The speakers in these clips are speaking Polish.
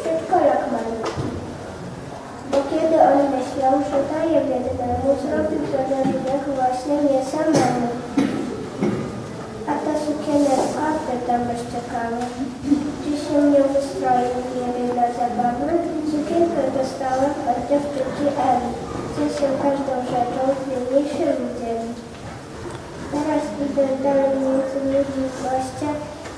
Przedszkolak malutki. Bo kiedy on myślał, że daje biednemu, zrobił to na widok właśnie nie samemu. A ta sukieneczka, pytam bezczekany, czy się nie wystroił nie wiem dla zabawy? Sukienkę dostałem od dziewczynki Eli, co się każdą rzeczą się dzieli. Teraz idę dalej między ludzi w goście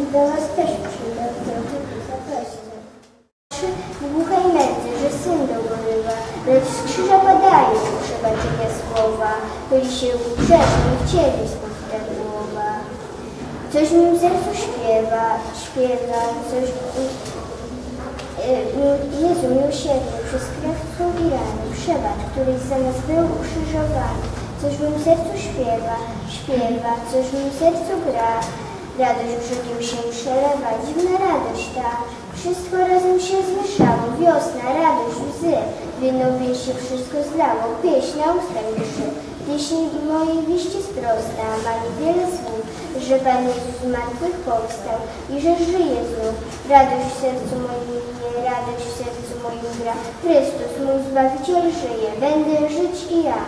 i do was też przyjdę, trochę zaproście. Dłuchaj mędzy, że syn dogorywa, lecz z krzyża padają przebaczenia słowa, byli się grzeszni chcieli znów ten głowa. Coś mi w sercu śpiewa, śpiewa, coś mi... e, mi- Jezu miłosierny, przez krew i przebacz, któryś za nas był ukrzyżowany. Coś w mym sercu śpiewa, śpiewa, coś w mym sercu gra. Radość brzegiem się przelewa, dziwna radość ta. Wszystko razem się zmieszało, wiosna, radość, łzy. W jedną wieś się wszystko zlało, pieśń na usta mi trzy. Pieśń mojej wieści sprosta, ma niewiele słów, że Pan Jezus z martwych powstał i że żyje znów. Radość w sercu moim nie, radość w sercu moim gra. Chrystus, mój Zbawiciel żyje, będę żyć i ja.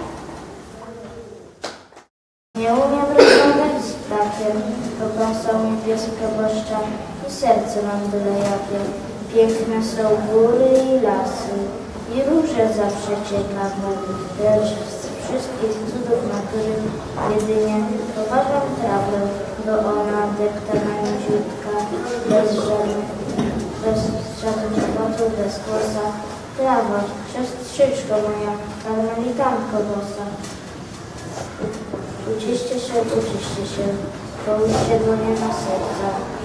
Nie umiem rozmawiać z ptakiem, pokąsał mnie pies proboszcza serce mam byle jakie. Piękne są góry i lasy i róże zawsze ciekawe, lecz z wszystkich cudów natury jedynie poważam trawę, bo ona depta na niziutka, bez żadnych, bez żadnych owoców, bez kłosa. Trawa, siostrzyczko moja, karmelitanko bosa. Uciście się, uciście się, połóżcie dłonie na serca.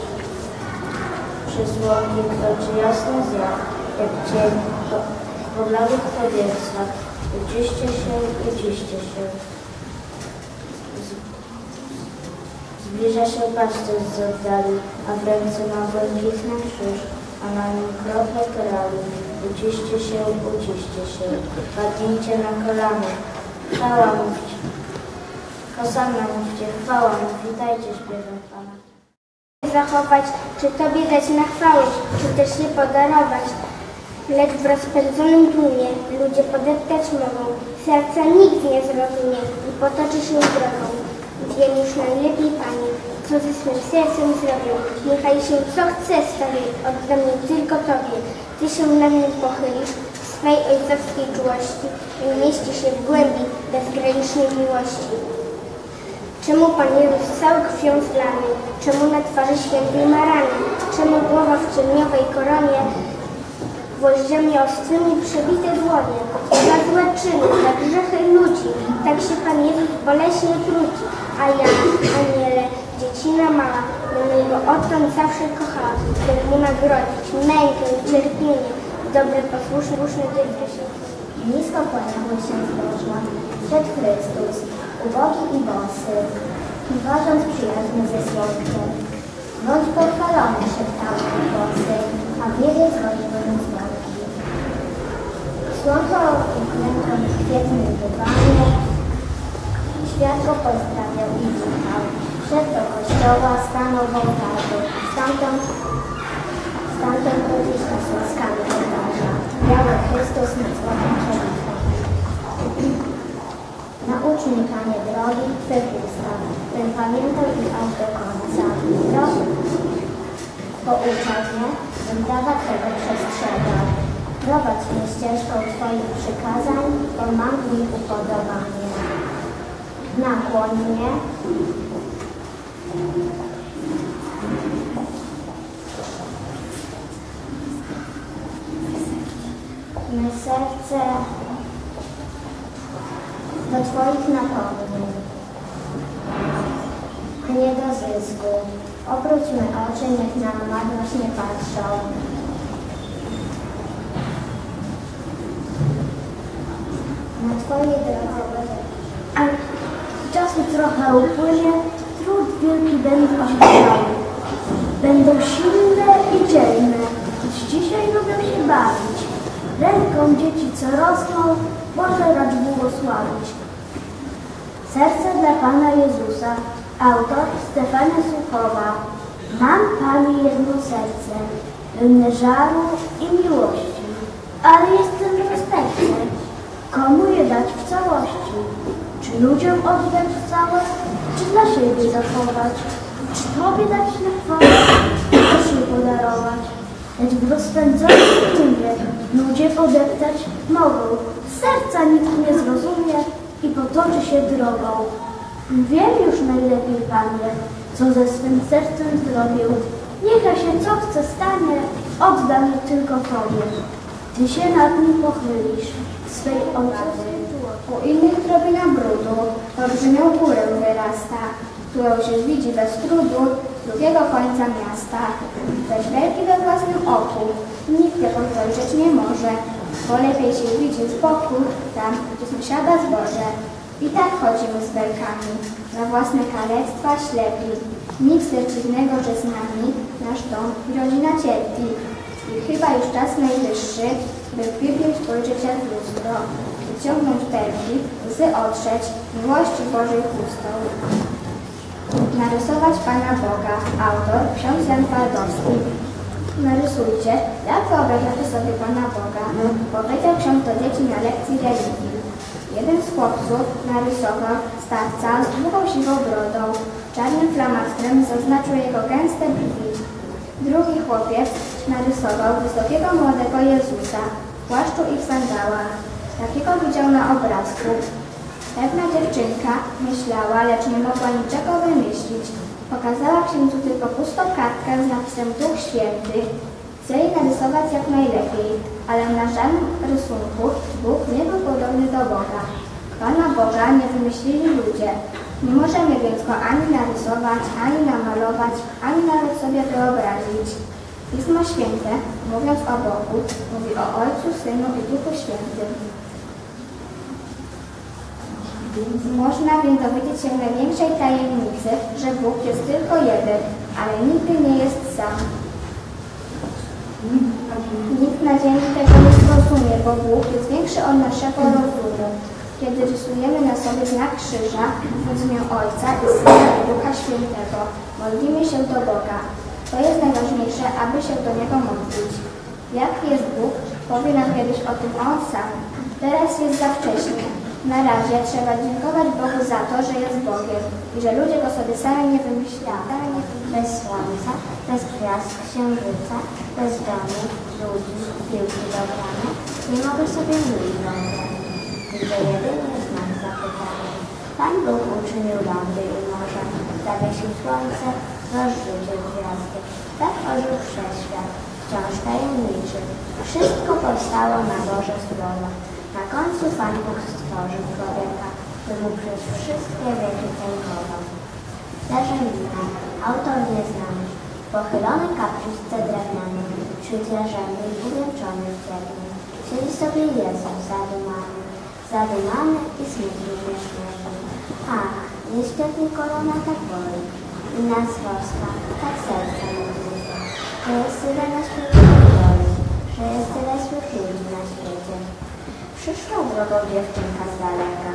Przez łąki kroczy jasny zjad, jak cień po, bladych powietrzach. Się, uciście się. Zbliża się pasterz z oddali, a w ręce ma błękitny krzyż, a na nim krople korali. Uciście się, uciście się, padnijcie na kolana. Chwała mówcie, Hosanna mówcie, chwała mów, witajcie, śpiewam Pana. Zachować, czy Tobie dać na chwałę, czy też nie podarować. Lecz w rozpędzonym tłumie ludzie podeptać mogą, serca nikt nie zrozumie i potoczy się drogą. Wiem już najlepiej, Panie, co ze swym sercem zrobię. Niechaj się co chce stawię, oddam je tylko Tobie. Ty się na mnie pochylisz w swej ojcowskiej czułości i umieści się w głębi bezgranicznej miłości. Czemu Pan Jezus cały krwią zlany? Czemu na twarzy świętej ma rany? Czemu głowa w ciemniowej koronie? Gwoździami ostrymi przebite dłonie. Za złe czyny, za grzechy ludzi. Tak się Pan Jezus boleśnie truci. A ja, aniele, dziecina mała, którego odtąd zawsze kochała, żeby mu nagrodzić mękę i cierpienie. Dobre, posłuszne, słuszne dziecko się Nisko kłaniały się zboża, przed Chrystus, ubogi i bosy, kiwarząc przyjaźnie ze słodkiem. Bądź pochwalony szeptały głosy, a wiedzie zgodziły z walki. Słonko uklękło w kwietnym dywanie, światło pozdrawiał i witał. Szedł do kościoła, stanął w ołtarzu, stamtąd Stamtąd uliczna z łaskami ołtarza, biały Chrystus na złotym. Naucz mnie, Panie, drogi Twych ustaw, bym pamiętał i aż do końca. Proszę, pouczaj mnie, bym prawa Twego przestrzegał. Prowadź mnie ścieżką Twoich przykazań, bo mam w nich upodobanie. Nakłoń mnie, me serce do Twoich napomnień, a nie do zysku. Obróć me oczy, niech na marność nie patrzą. Na Twojej drodze A czasu trochę upłynie, trud wielki będą osiągały. Będą silne i dzielne, choć dzisiaj lubią się bawić. Ręką dzieci, co rosną, Boże racz błogosławić. Serce dla Pana Jezusa, autor Stefania Suchowa. Mam Pani jedno serce, pełne żaru i miłości. Ale jestem rozpędny. Komu je dać w całości? Czy ludziom oddać całe, czy dla siebie zachować? Czy Tobie dać na chwałę, czy też podarować? Lecz w rozpędzonym tłumie ludzie podeptać mogą. Serca nikt nie zrozumie i potoczy się drogą. Wiem już najlepiej, Panie, co ze swym sercem zrobił. Niechaj się co chce stanie, oddam je tylko Tobie. Ty się nad nim pochylisz, swej ojcowej U innych drobina brudu, olbrzymią górę wyrasta, którą się widzi bez trudu z drugiego końca miasta. Lecz wielki we własnym oku, nikt tego spojrzeć nie może, bo lepiej się widzi z tam, gdzie sąsiada zboże. I tak chodzimy z belkami, na własne kalectwa ślepi. Nic też dziwnego, że z nami nasz dom i rodzina cierpi. I chyba już czas najwyższy, by w Biblię spojrzeć jak lustro, wyciągnąć belki, łzy otrzeć, miłości Bożej chustą. Narysować Pana Boga, autor ksiądz Jan Twardowski. Narysujcie, jak wyobrażacie sobie Pana Boga, powiedział ksiądz do dzieci na lekcji religii. Jeden z chłopców narysował starca z długą siwą brodą. Czarnym flamastrem zaznaczył jego gęste brwi. Drugi chłopiec narysował wysokiego młodego Jezusa w płaszczu i w sandałach. Takiego widział na obrazku. Pewna dziewczynka myślała, lecz nie mogła niczego wymyślić. Pokazała księdzu tylko pustą kartkę z napisem Duch Święty. Chcieli narysować jak najlepiej, ale na żadnym rysunku Bóg nie był podobny do Boga. Pana Boga nie wymyślili ludzie. Nie możemy więc go ani narysować, ani namalować, ani nawet sobie wyobrazić. Pismo Święte, mówiąc o Bogu, mówi o Ojcu, Synu i Duchu Świętym. Można więc dowiedzieć się największej tajemnicy, że Bóg jest tylko jeden, ale nigdy nie jest sam. Nikt na ziemi tego nie zrozumie, bo Bóg jest większy od naszego rozumu. Kiedy rysujemy na sobie znak krzyża, w imię Ojca i Syna i Ducha Świętego, modlimy się do Boga. To jest najważniejsze, aby się do Niego modlić. Jak jest Bóg, powie nam kiedyś o tym On sam. Teraz jest za wcześnie. Na razie trzeba dziękować Bogu za to, że jest Bogiem i że ludzie go sobie sami nie wymyślali. Bez słońca, bez gwiazd, księżyca, bez domu, ludzi, piłki dobrane, nie mogę sobie nic wyobrazić. Widzę jedynie znak zapytania. Pan Bóg uczynił lądy i morze, zawiesił słońce, rozrzucił gwiazdy. Tak ożył wszechświat, wciąż tajemniczy. Wszystko powstało na Boże Słowo. Na końcu Pan Bóg stworzył człowieka, by mu przez wszystkie wieki dziękował. Zarzębina, autor nieznany, pochylony kapliczce drewniane, wśród jarzęby i uwięczony w cegły. Siedzi sobie Jezus zadumany, zadumany i smutny nieśmierny. Ach, nieświetnie korona tak boli, i nas woska, tak serce mówi, że jest tyle na świecie że jest tyle ludzi na świecie. Przyszła drogą dziewczynka z daleka.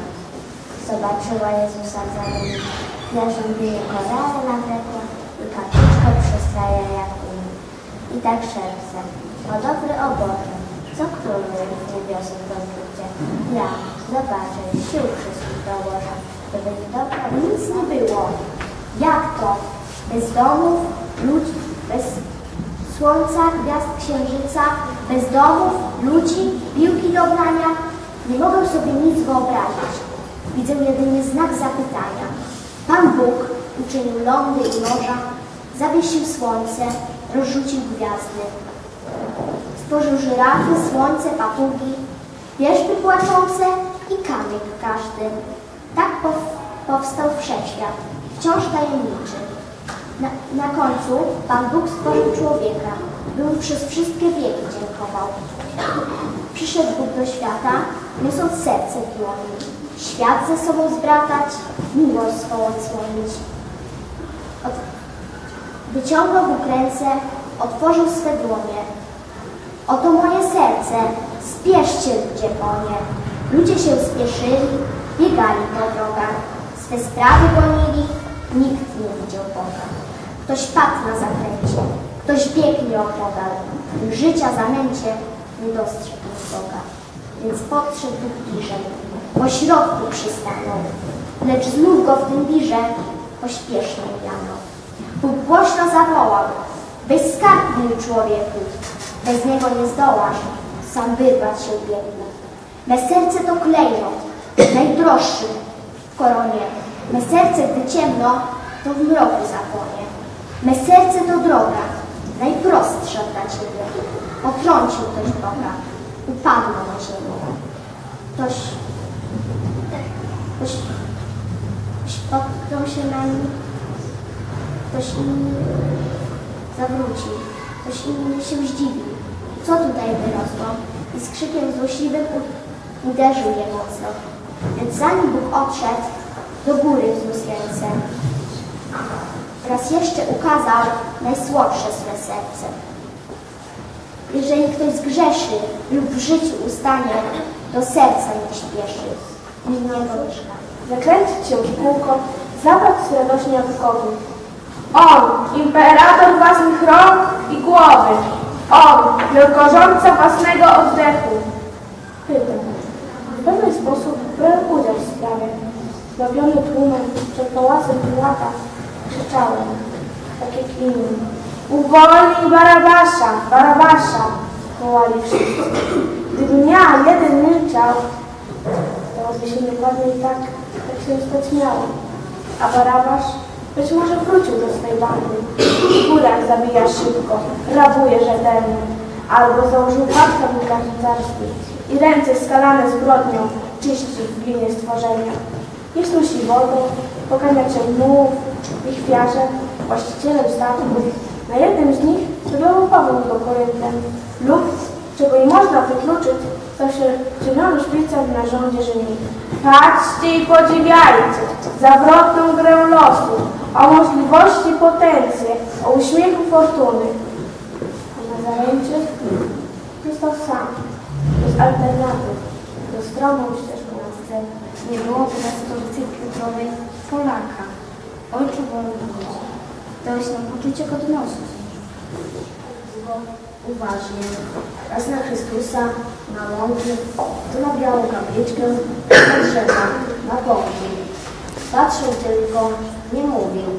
Zobaczyła Jezusa w zadumie, Jarzębinie korale nawlekła i kapliczkę przystraja jak um. I tak szepce, o dobry o Boże, co króluje w niebiosach rozrzucie. Ja, zobaczę, sił wszystkich dołożę, żeby mi dobra Nic nie było. Jak to? Bez domów, ludzi, bez słońca, gwiazd, księżyca, bez domów, ludzi, piłki do grania. Nie mogę sobie nic wyobrazić. Widzę jedynie znak zapytania. Pan Bóg uczynił lądy i morza, zawiesił słońce, rozrzucił gwiazdy. Stworzył żyrafy, słońce, papugi, wierzby płaczące i kamień każdy. Tak pow- powstał wszechświat, wciąż tajemniczy. Na, na końcu Pan Bóg stworzył człowieka, by mu przez wszystkie wieki dziękował. Przyszedł Bóg do świata, niosąc serce w dłoni, świat ze sobą zbratać, miłość swą odsłonić. Od... Wyciągnął Bóg ręce, otworzył swe dłonie. Oto moje serce, spieszcie ludzie po nie. Ludzie się spieszyli, biegali po drogach, swe sprawy gonili, nikt nie widział Boga. Ktoś padł na zakręcie, Ktoś biegnie opodal, życia zamęcie nie dostrzegł Boga. Więc podszedł bliżej, po środku przystanął, lecz znów go w tym wirze pośpiesznie miano. Bóg głośno zawołał, weź skarb mój człowieku, bez niego nie zdołasz sam wyrwać się biegu. Me serce to klejnot, najdroższy w koronie. Me serce, gdy ciemno, to w mroku zapłonie. Me serce to droga, najprostsza dla Ciebie. Potrącił ktoś Boga, upadło na ziemię. Ktoś, ktoś, ktoś potknął się na nim, ktoś inny zawrócił, ktoś inny się zdziwił. Co tutaj wyrosło? I z krzykiem złośliwym uderzył je mocno. Więc zanim Bóg odszedł, do góry wzniósł ręce. Raz jeszcze ukazał najsłodsze swe serce. Jeżeli ktoś zgrzeszy lub w życiu ustanie, do serca nie śpieszy. I niego mieszka. Zakręcić się w kółko, zabrać radośnie kogu. On, imperator własnych rąk i głowy. On, wielkorządca własnego oddechu. Pytam. W pewien sposób brałem udział w sprawie. Zbawiony tłumem przed pałacem Piłata krzyczałem, tak jak inni. Uwolnij Barabasza, Barabasza, wołali wszyscy. Gdybym ja jeden milczał, to by się dokładnie tak, tak się stać miało. A Barabasz być może wrócił do swej bandy. Górach zabija szybko, rabuje rzetelnie, albo założył patka wulkanizarskie i ręce skalane zbrodnią czyści w glinie stworzenia. Nie snusi wodą, pogania ciągnów, lichwiarze, właścicielem statków. Na jednym z nich przebywał Paweł do Koryntem lub, czego nie można wykluczyć, stał się zielony szpicem na rządzie Rzymi. Patrzcie i podziwiajcie zawrotną grę losu, o możliwości potencje, o uśmiechu fortuny. A na zajęcie został sam, bez alternatyw, ze stroną ścieżką na scenę. Nie byłoby na stolicy kulturowej Polaka. Ojcze wolny ludzi. Dałeś nam poczucie godności. Uważnie, raz na Chrystusa, na łąki, to na białą kapliczkę, na drzewa, na bąki. Patrzył tylko, nie mówił,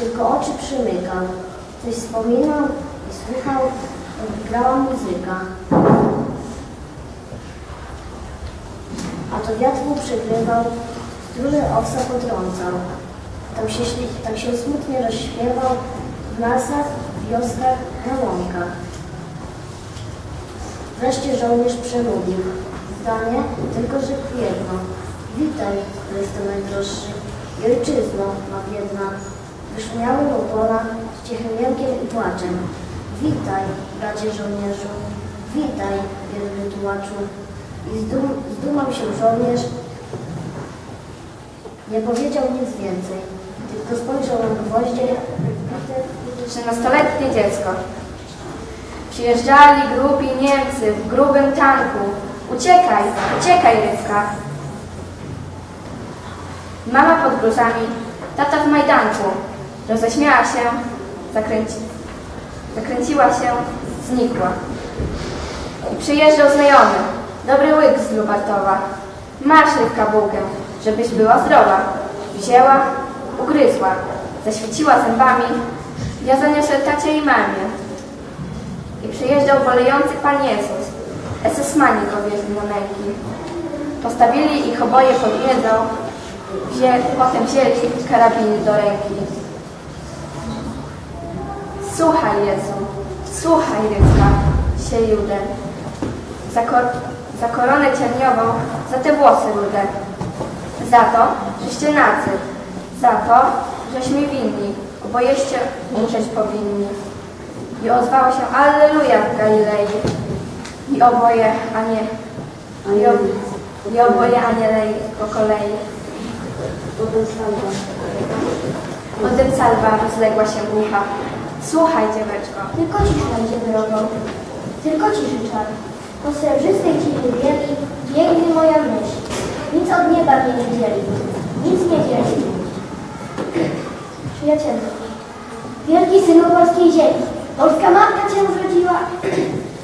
tylko oczy przymykał. Coś wspominał i słuchał, grała muzyka. A to wiatr mu przygrywał, struny owsa potrącał. Tam się, tam się smutnie rozśpiewał w lasach, wioskach, na łąkach. Wreszcie żołnierz przemówił. Zdanie tylko rzekł jedno. Witaj, Chrysto najdroższy, i ojczyzno ma biedna. Wyszmiały mu pola z cichym jękiem i płaczem. Witaj, bracie żołnierzu, witaj, biedny tułaczu. I zdum, zdumał się żołnierz. Nie powiedział nic więcej, spojrzał na gwoździe. Trzynastoletnie dziecko. Przyjeżdżali grubi Niemcy w grubym tanku. Uciekaj, uciekaj, Rybka. Mama pod gruzami, tata w majdanku. Roześmiała się, zakręci, zakręciła się, znikła. I przyjeżdżał znajomy, dobry łyk z Lubartowa. Masz Rybka bułkę, żebyś była zdrowa. Wzięła, ugryzła, zaświeciła zębami. Ja zaniosę tacie i mamie. I przyjeżdżał bolejący Pan Jezus. SS-mani go na męki. Postawili ich oboje pod miedzą, wzię, potem wzięli karabiny do ręki. Słuchaj Jezu, słuchaj Rybka, się Judę. Za, kor, za koronę cierniową, za te włosy rude. Za to, żeście nacy. Za to, żeśmy winni, obojeście umrzeć powinni. I ozwało się Alleluja w Galilei. I oboje, a nie, i, ob, i oboje anielei po kolei. Potem salwa rozległa się głucha. Słuchaj, dzieweczko. Tylko cisz będzie drogą, tylko ciszy czar. Po srebrzystej cichy bieli biegnie moja myśl. Nic od nieba nie dzieli, nic nie dzieli. Przyjacielu, wielki synu polskiej ziemi, Polska matka cię zrodziła,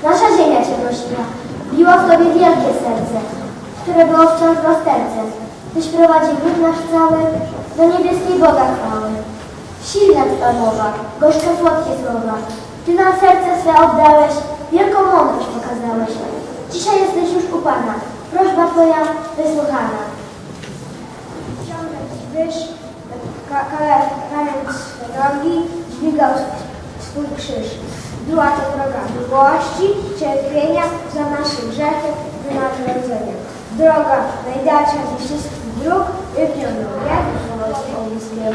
nasza ziemia cię nosiła. Biło w tobie wielkie serce, które było wciąż w rozterce. Tyś prowadził lud nasz cały do niebieskiej Boga chwały. Silna twa mowa, gorzko słodkie słowa. Ty nam serce swe oddałeś, wielką mądrość pokazałeś. Dzisiaj jesteś już u Pana, prośba twoja wysłuchana. Ciągnąć wyż, kalając nogi, dźwigał swój krzyż. Była to droga miłości, cierpienia za nasze grzechy, wynagrodzenia. Droga najdalsza ze wszystkich dróg, wiek Ołyskiem.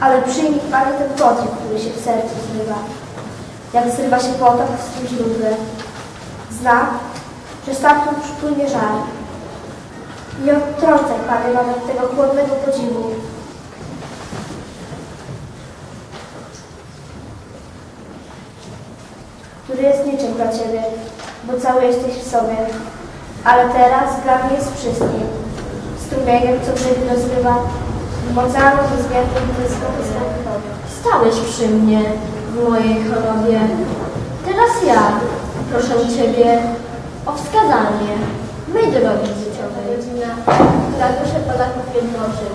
Ale przyjmij Panie ten podziw, który się w sercu zrywa. Jak zrywa się potok w swym źródle. Zna, że stamtąd przypłynie żar. Nie odtrącaj Panie nawet tego chłodnego podziwu. Który jest niczym dla Ciebie, bo cały jesteś w sobie. Ale teraz dla mnie jest wszystkim. Strumieniem, co brzegi rozrywa, oceanu bezwzględnym stępkowy. Stałeś przy mnie w mojej chorobie. Teraz ja proszę Ciebie o wskazanie mej drogi życiowej. rodzina, która duszę Polaków jednoczy.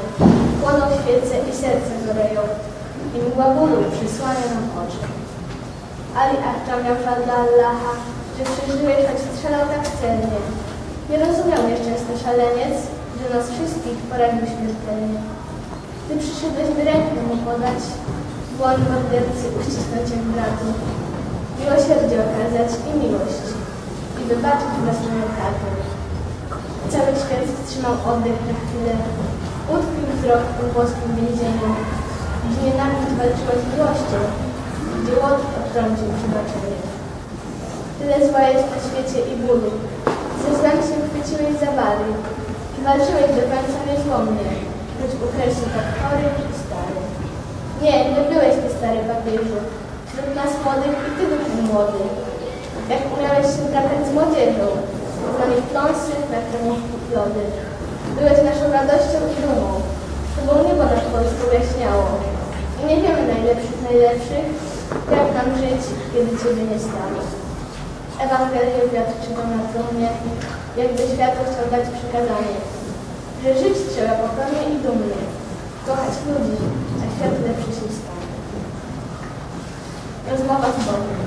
Płoną świece i serce goreją. I mgła bólu przysłania nam oczy. Ali Akta miał żal dla Allaha, że przeżyłeś, choć strzelał tak celnie. Nie rozumiał nieszczęsny szaleniec, że nas wszystkich poraził śmiertelnie. Ty przyszedłeś by rękę mu podać, dłoń mordercy uścisnąć jak bratu. Miłosierdzie okazać i miłość. I wybaczyć własną kartę. Cały świat wstrzymał oddech na chwilę. Utkwił wzrok w włoskim więzieniu, gdzie nienawiść walczyła z miłością, łód odtrącił przebaczenie. Tyle zła jest na świecie i bólu. Ze złem się chwyciłeś za bary walczyłeś do końca niezłomnie, choć ukreślił tak chory i stary. Nie, nie byłeś ty stary papieżu, wśród nas młodych i ty był młody. Jak umiałeś się trakać z młodzieżą, z nami pląsy, na kremówku plody. Byłeś naszą radością i dumą, Tobą niebo nad Polską jaśniało. I nie wiemy najlepszych najlepszych, jak nam żyć, kiedy Ciebie nie stało. Ewangelię wiatr czytał na trumnie, jakby światu chciał dać przykazanie, że żyć trzeba pokornie i dumnie, kochać ludzi, a świat lepszy się stanie. Rozmowa z Bogiem.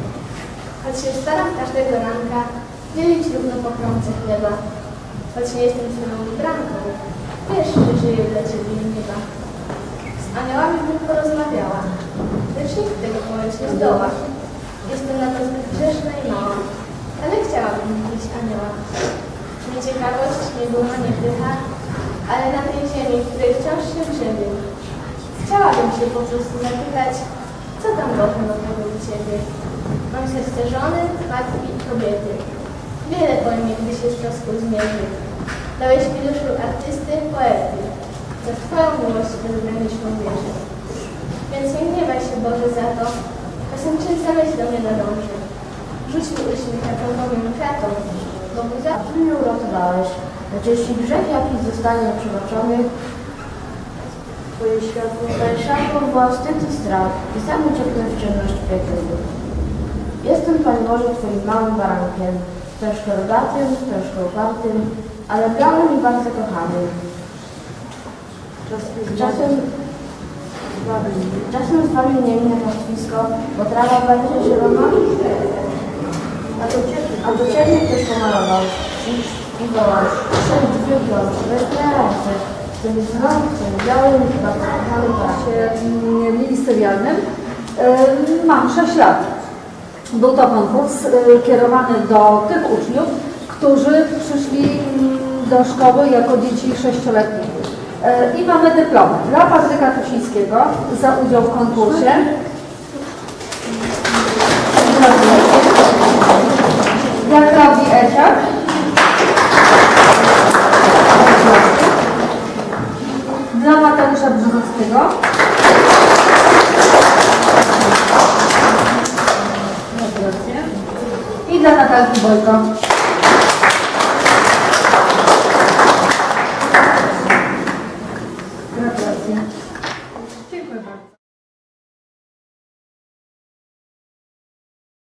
Choć się staram każdego ranka dzielić równo po kromce chleba, choć nie jestem Twoją wybranką, wiesz, że żyję dla Ciebie nieba. Z aniołami bym porozmawiała, lecz nikt tego powiedzieć nie zdoła. Jestem na to zbyt grzeszna i mała, ale chciałabym mieć anioła. Nieciekawość nie była, nie pycha, ale na tej ziemi, której wciąż się grzebię. Chciałabym się po prostu zapytać, co tam Boże nowego u Ciebie? Mam serce żony, matki i kobiety. Wiele pojmie, gdy się z troską zmierzy. Dałeś mi duszę artysty, poety. Za Twoją miłość bezgraniczną wierzę. Więc nie gniewaj się Boże za to, czysta myśl do mnie nadąży. Rzuć mi uśmiech na pełnowym kwiatom, bo mu zawsze Mnie uratowałeś, lecz jeśli grzech jakiś zostanie przebaczony, Twoje światło światło była wstyd i strach i sam ucieknę w ciemność piekielną. Jestem, Panie Boże, Twoim małym barankiem, troszkę rogatym, troszkę opartym, ale białym i bardzo kochanym. Czasem, czasem z Wami nie minę pastwisko, bo trawa będzie zielona, a do, Ciebie ktoś pomalował i, i wołał, szedł wygląd, weźmy ręce, tym znowu, tym białym, bardzo kochanym barankiem. mm, ministerialnym y, mam 6 lat. Był to konkurs y, kierowany do tych uczniów, którzy przyszli mm, do szkoły jako dzieci sześcioletnie. Y, I mamy dyplom dla Patryka Tusińskiego za udział w konkursie. Dla Klaudii Esiak. Dla Mateusza Brzozowskiego. I dla Natalki Bojko.